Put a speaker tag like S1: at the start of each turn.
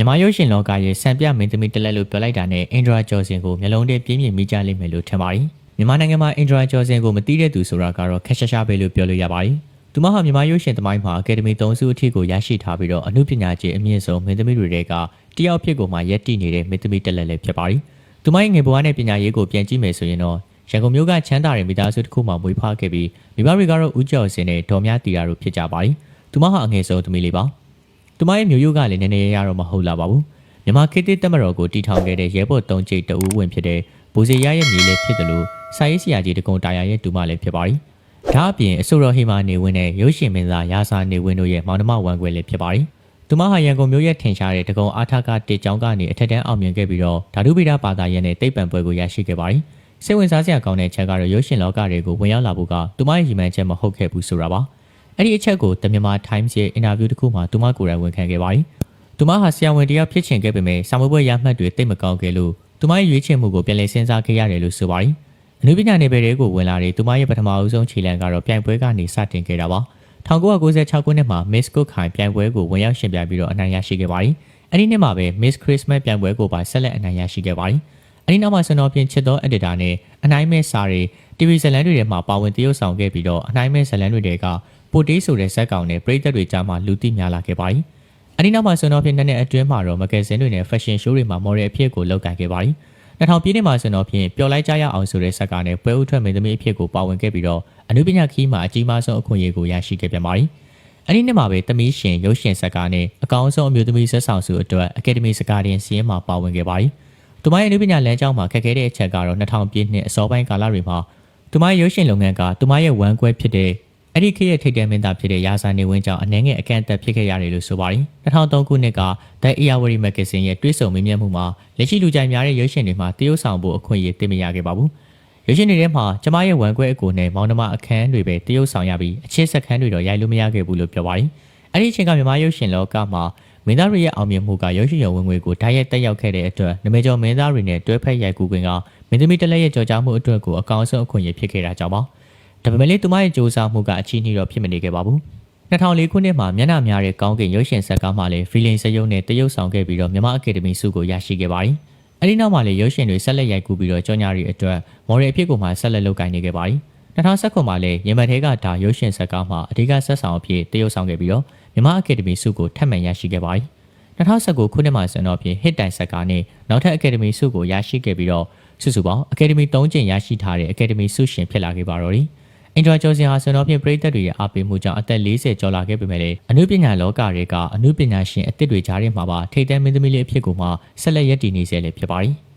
S1: မြန်မာရုပ်ရှင်လောကရဲ့စံပြမင်းသမီးတစ်လက်လို့ပြောလိုက်တာနဲ့အင်ဒရာကျော်စင်ကိုမျက်လုံးထဲပြင်းပြင်းမိကြလိမ့်မယ်လို့ထင်ပါတယ်မြန်မာနိုင်ငံမှာအင်ဒရာကျော်စင်ကိုမသိတဲ့သူဆိုတာကတော့ခက်ရှာရှာပဲလို့ပြောလို့ရပါတယ်သူမဟာမြန်မာရုပ်ရှင်သမိုင်းမှာအကယ်ဒမီ၃စုအထိကိုရရှိထားပြီးတော့အမှုပညာကြီးအမြင့်ဆုံးမင်းသမီးတွေတဲကတယောက်ဖြစ်ကိုမှရက်တည်နေတဲ့မင်းသမီးတစ်လက်လည်းဖြစ်ပါတယ်သူမရဲ့ငယ်ဘဝနဲ့ပညာရေးကိုပြန်ကြည့်မယ်ဆိုရင်တော့ရန်ကုန်မြို့ကချမ်းသာတဲ့မိသားစုတစ်ခုမှမွေးဖွားခဲ့ပြီးမိဘတွေကတော့ဦးကျော်စင်နဲ့ဒေါ်မြတီတာတို့ဖြစ်ကြပါတယ်သူမဟာအငယ်ဆုံးသမီးလေးပါ သူမရဲ့မျိုးရိုးကလည်းနည်းနည်းရရတော့မဟုတ်လာပါဘူးမြန်မာခေတ်သစ်တက်မတော်ကိုတီထောင်ခဲ့တဲ့ရဲဘော်သုံးကျိတ်တဦးဝင်ဖြစ်တဲ့ဘူစီရရဲ့မြေလည်းဖြစ်တယ်လို့စာရေးဆရာကြီးတကုံတာယာရဲ့တူမလည်းဖြစ်ပါရီ။ဒါအပြင်အဆိုတော်ဟေမာနေဝင်တဲ့ရုပ်ရှင်မင်းသားရာစာနေဝင်တို့ရဲ့မောင်နှမဝန်ခွဲလည်းဖြစ်ပါရီ။သူမဟာရန်ကုန်မြို့ရဲ့ထင်ရှားတဲ့တကုံအားထကတေချောင်းကနေအထက်တန်းအောင်မြင်ခဲ့ပြီးတော့ဓာတုပိဒဘာသာရဲ့နဲ့တိတ်ပံပွဲကိုရရှိခဲ့ပါရီ။စိတ်ဝင်စားစရာကောင်းတဲ့ချက်ကတော့ရုပ်ရှင်လောကတွေကိုဝင်ရောက်လာဖို့ကသူမရဲ့ရည်မှန်းချက်မဟုတ်ခဲ့ဘူးဆိုတာပါ။ အဲ့ဒီအချက်ကိုတမြန်မာ Times ရဲ့အင်တာဗျူးတစ်ခုမှာသူမကိုယ်တိုင်ဝန်ခံခဲ့ပါရီ။သူမဟာဆရာဝန်တယောက်ဖြစ်ချင်ခဲ့ပေမဲ့စာမွေးပွဲရမှတ်တွေတိတ်မကောင်းခဲ့လို့သူမရဲ့ရွေးချယ်မှုကိုပြန်လည်စဉ်းစားခဲ့ရတယ်လို့ဆိုပါတယ်။အနုပညာနယ်ပယ်တွေကိုဝင်လာတဲ့သူမရဲ့ပထမအဦးဆုံးခြေလှမ်းကတော့ပြိုင်ပွဲကနေစတင်ခဲ့တာပါ။1996ခုနှစ်မှာ Miss Cook ခိုင်ပြိုင်ပွဲကိုဝင်ရောက်ရှင်ပြပြီးတော့အနိုင်ရရှိခဲ့ပါတယ်။အဲဒီနှစ်မှာပဲ Miss Christmas ပြိုင်ပွဲကိုပါဆက်လက်အနိုင်ရရှိခဲ့ပါတယ်။အဲဒီနောက်မှာဆွန်တော်ပြင်ချစ်သော editor နဲ့အနိုင်မဲ့စာတွေ TV ဇာတ်လမ်းတွေထဲမှာပါဝင်သရုပ်ဆောင်ခဲ့ပြီးတော့အနိုင်မဲ့ဇာတ်လမ်းတွေတဲက ပိုတေးဆိုတဲ့ဇက်ကောင်နဲ့ပြည်သက်တွေကြားမှာလူသိများလာခဲ့ပါတယ်။အဒီနောက်မှာဆွန်တော်ဖြင့်နှစ်နှစ်အတွင်းမှာတော့မဂ္ဂဇင်းတွေနဲ့ fashion show တွေမှာ model အဖြစ်ကိုလုပ်ကိုင်ခဲ့ပါတယ်။2000ပြည့်နှစ်မှာဆွန်တော်ဖြင့်ပျော်လိုက်ကြရအောင်ဆိုတဲ့ဇာတ်ကားနဲ့ပွဲဥထွက်မင်းသမီးအဖြစ်ကိုပါဝင်ခဲ့ပြီးတော့အနုပညာခီးမှာအကြီးမားဆုံးအခွင့်အရေးကိုရရှိခဲ့ပြန်ပါတယ်။အဒီနှစ်မှာပဲသမီးရှင်ရုပ်ရှင်ဇာတ်ကားနဲ့အကောင်ဆုံးအမျိုးသမီးဇက်ဆောင်စုအတွက်အကယ်ဒမီစကားတင်စီးရင်မှာပါဝင်ခဲ့ပါတယ်။သူမရဲ့အနုပညာလမ်းကြောင်းမှာခက်ခဲတဲ့အချက်ကတော့2000ပြည့်နှစ်အစောပိုင်းကာလတွေမှာသူမရဲ့ရုပ်ရှင်လုပ်ငန်းကသူမရဲ့ဝမ်းကွဲဖြစ်တဲ့ အဲ့ဒီခေတ်ရဲ့ထိတ်တဲမင်းသားဖြစ်တဲ့ရာဇာနေဝင်းကြောင့်အနေငယ်အကန့်အသတ်ဖြစ်ခဲ့ရတယ်လို့ဆိုပါတယ်။2003ခုနှစ်က The Airway Magazine ရဲ့တွေးဆုံမေးမြန်းမှုမှာလက်ရှိလူကြိုက်များတဲ့ရုပ်ရှင်တွေမှာတရုပ်ဆောင်ဖို့အခွင့်အရေးတင်မရခဲ့ပါဘူး။ရုပ်ရှင်တွေထဲမှာကျမရဲ့ဝန်ခွဲအကိုနဲ့မောင်နှမအခန်းတွေပဲတရုပ်ဆောင်ရပြီးအခြေဆက်ခန်းတွေတော့ရိုက်လို့မရခဲ့ဘူးလို့ပြောပါတယ်။အဲ့ဒီအချိန်ကမြန်မာရုပ်ရှင်လောကမှာမင်းသားတွေရဲ့အောင်မြင်မှုကရုပ်ရှင်ရုံဝင်ငွေကိုဓာတ်ရိုက်တက်ရောက်ခဲ့တဲ့အတွက်နမေကျော်မင်းသားတွေနဲ့တွဲဖက်ရိုက်ကူးခွင့်ကမင်းသမီးတစ်လက်ရဲ့ကြော်ကြားမှုအတွက်ကိုအကောင်ဆုံးအခွင့်အရေးဖြစ်ခဲ့တာကြောင့်ပါ။ ဒါပေမဲ့လေသူမရဲ့စူးစမ်းမှုကအချီးနှီးတော့ဖြစ်မနေခဲ့ပါဘူး2004ခုနှစ်မှာမျက်နှာများတဲ့ကောင်းကင်ရုပ်ရှင်ဇာတ်ကားမှလည်းဖီလင်စရုံနဲ့တရုပ်ဆောင်ခဲ့ပြီးတော့မြန်မာအကယ်ဒမီဆုကိုရရှိခဲ့ပါတယ်။အဲဒီနောက်မှာလည်းရုပ်ရှင်တွေဆက်လက်ရိုက်ကူးပြီးတော့ကြော်ညာရီအတွက်မော်ဒယ်အဖြစ်ကိုမှဆက်လက်လုပ်ကိုင်နေခဲ့ပါတယ်။2019မှာလည်းရင်မထဲကဒါရုပ်ရှင်ဇာတ်ကားမှအဓိကဆက်ဆောင်အဖြစ်တရုပ်ဆောင်ခဲ့ပြီးတော့မြန်မာအကယ်ဒမီဆုကိုထပ်မံရရှိခဲ့ပါတယ်။2019ခုနှစ်မှာစံတော်ဖြင့်ဟစ်တိုင်ဇာတ်ကားနဲ့နောက်ထပ်အကယ်ဒမီဆုကိုရရှိခဲ့ပြီးတော့စုစုပေါင်းအကယ်ဒမီ3ကြိမ်ရရှိထားတဲ့အကယ်ဒမီဆုရှင်ဖြစ်လာခဲ့ပါတော့တယ်။ အင်ဒရာကျော်စင်ဟာဆွန်တော်ဖြင့်ပြည်သက်တွေရဲ့အားပေးမှုကြောင့်အသက်40ကျော်လာခဲ့ပေမဲ့လည်းအမှုပညာလောကတွေကအမှုပညာရှင်အသစ်တွေကြားထဲမှာပါထိတ်တန်းမင်းသမီးလေးအဖြစ်ကိုမှဆက်လက်ရည်တည်နေစေလည်းဖြစ်ပါတယ်။